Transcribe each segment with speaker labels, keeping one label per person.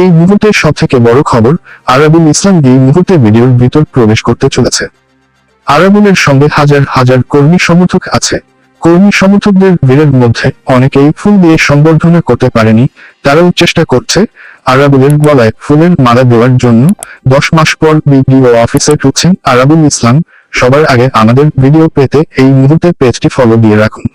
Speaker 1: এই মুহূর্তের সব থেকে বড় খবর, আরাবুল ইসলাম এই মুহূর্তে ভিডিওর ভিতর প্রবেশ করতে চলেছে। আরাবুলের সঙ্গে হাজার হাজার কর্মী সমর্থক আছে। কর্মী সমর্থকদের ভিড়ের মধ্যে অনেকেই ফুল দিয়ে সম্বর্ধনা করতে পারেনি, তারাও চেষ্টা করছে আরাবুলের গলায় ফুলের মালা দেওয়ার জন্য। দশ মাস পর বিডিও অফিসে ঢুকছেন আরাবুল ইসলাম। সবার আগে আমাদের ভিডিও পেতে এই মুহূর্তে পেজটি ফলো দিয়ে রাখুন।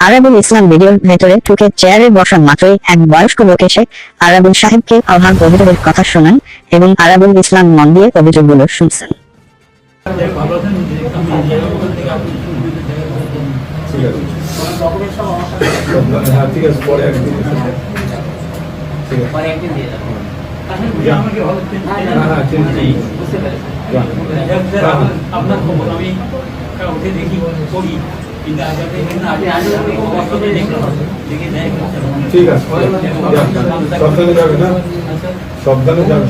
Speaker 2: আরাবুল ইসলাম ভিডিওর ভেতরে ঢুকে চেয়ারে বসা মাত্রই এক বয়স্ক লোক এসে আরাবুল সাহেবকে অভাব অভিযোগের কথা শোনান এবং আরাবুল ইসলাম মন দিয়ে অভিযোগগুলো শুনছেন।
Speaker 3: ঠিক ঠিক ঠিক
Speaker 4: আপনার খবর আমি উঠে দেখি করি
Speaker 3: ঠিক আছে। সাবধানে যাবে না? সাবধানে যাবে।